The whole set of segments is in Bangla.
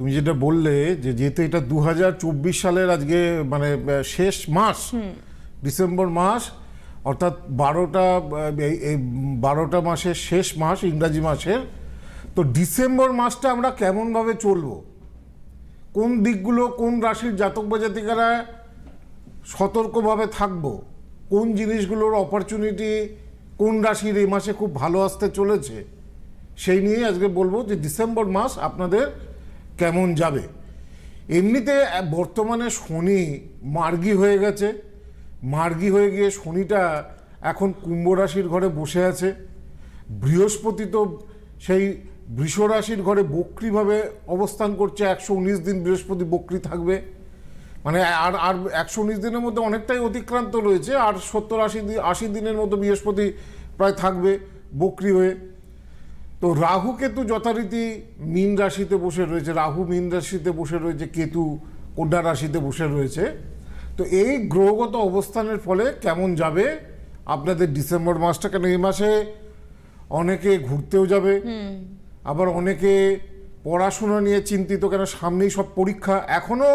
তুমি যেটা বললে যে যেহেতু এটা দু হাজার চব্বিশ সালের আজকে মানে শেষ মাস ডিসেম্বর মাস অর্থাৎ বারোটা এই বারোটা মাসের শেষ মাস ইংরাজি মাসের তো ডিসেম্বর মাসটা আমরা কেমনভাবে চলবো? কোন দিকগুলো কোন রাশির জাতক বা জাতিকারা সতর্কভাবে থাকব? কোন জিনিসগুলোর অপরচুনিটি কোন রাশির এই মাসে খুব ভালো আসতে চলেছে? সেই নিয়ে আজকে বলব যে ডিসেম্বর মাস আপনাদের কেমন যাবে? এমনিতে বর্তমানে শনি মার্গী হয়ে গেছে। মার্গী হয়ে গিয়ে শনিটা এখন কুম্ভ রাশির ঘরে বসে আছে। বৃহস্পতি তো সেই বৃষ রাশির ঘরে বক্রিভাবে অবস্থান করছে। একশো উনিশ দিন বৃহস্পতি বক্রি থাকবে। মানে আর আর একশো উনিশ দিনের মধ্যে অনেকটাই অতিক্রান্ত রয়েছে। আর সত্তর আশি দিন আশি দিনের মতো বৃহস্পতি প্রায় থাকবে বক্রি হয়ে। তো রাহু কেতু যথারীতি মীন রাশিতে বসে রয়েছে রাহু মীন রাশিতে বসে রয়েছে কেতু কন্যা রাশিতে বসে রয়েছে। তো এই গ্রহগত অবস্থানের ফলে কেমন যাবে? আপনাদের ডিসেম্বর মাসটা কেন এই মাসে? অনেকে ঘুরতেও যাবে। আবার অনেকে পড়াশোনা নিয়ে চিন্তিত কেন সামনেই সব পরীক্ষা। এখনও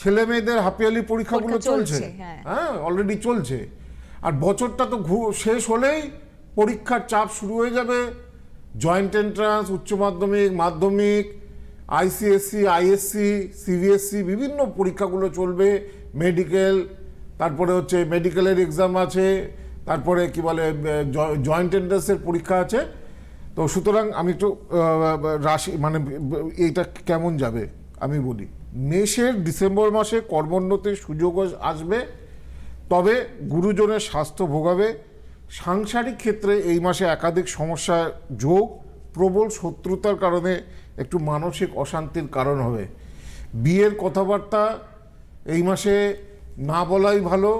ছেলে মেয়েদের হাপিয়ালি পরীক্ষাগুলো চলছে হ্যাঁ। হ্যাঁ অলরেডি চলছে। আর বছরটা তো শেষ হলেই পরীক্ষার চাপ শুরু হয়ে যাবে। জয়েন্ট এন্ট্রান্স উচ্চ মাধ্যমিক মাধ্যমিক আইসিএসসি আইএসসি সিবিএসসি বিভিন্ন পরীক্ষাগুলো চলবে। মেডিকেল তারপরে হচ্ছে মেডিকেলের এক্সাম আছে, তারপরে কি বলে জয়েন্ট এন্ট্রান্সের পরীক্ষা আছে। তো সুতরাং আমি একটু রাশি মানে এইটা কেমন যাবে, আমি বলি। মেষের ডিসেম্বর মাসে কর্মোন্নতির সুযোগ আসবে, তবে গুরুজনের স্বাস্থ্য ভোগাবে সাংসারিক ক্ষেত্রে এই মাসে একাধিক সমস্যা যোগ, প্রবল শত্রুতার কারণে একটু মানসিক অশান্তির কারণ হবে। বিয়ের কথাবার্তা এই মাসে না বলাই ভালো,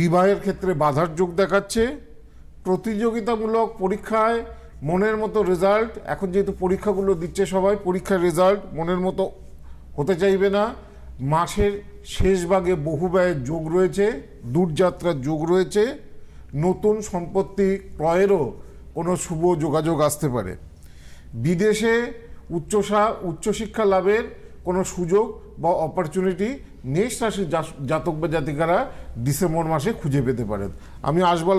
বিবাহের ক্ষেত্রে বাধার যোগ দেখাচ্ছে। প্রতিযোগিতামূলক পরীক্ষায় মনের মতো রেজাল্ট এখন যেহেতু পরীক্ষাগুলো দিচ্ছে সবাই, পরীক্ষার রেজাল্ট মনের মতো হতে চাইবে না। মাসের শেষ ভাগে বহু ব্যয়ের যোগ রয়েছে, দূরযাত্রার যোগ রয়েছে। নতুন সম্পত্তি ক্রয়েরও কোনো শুভ যোগাযোগ আসতে পারে। বিদেশে উচ্চশা, উচ্চশিক্ষা লাভের কোনো সুযোগ বা অপরচুনিটি নেক্সট রাশির জাতক বা জাতিকারা ডিসেম্বর মাসে খুঁজে পেতে পারেন। আমি আসবল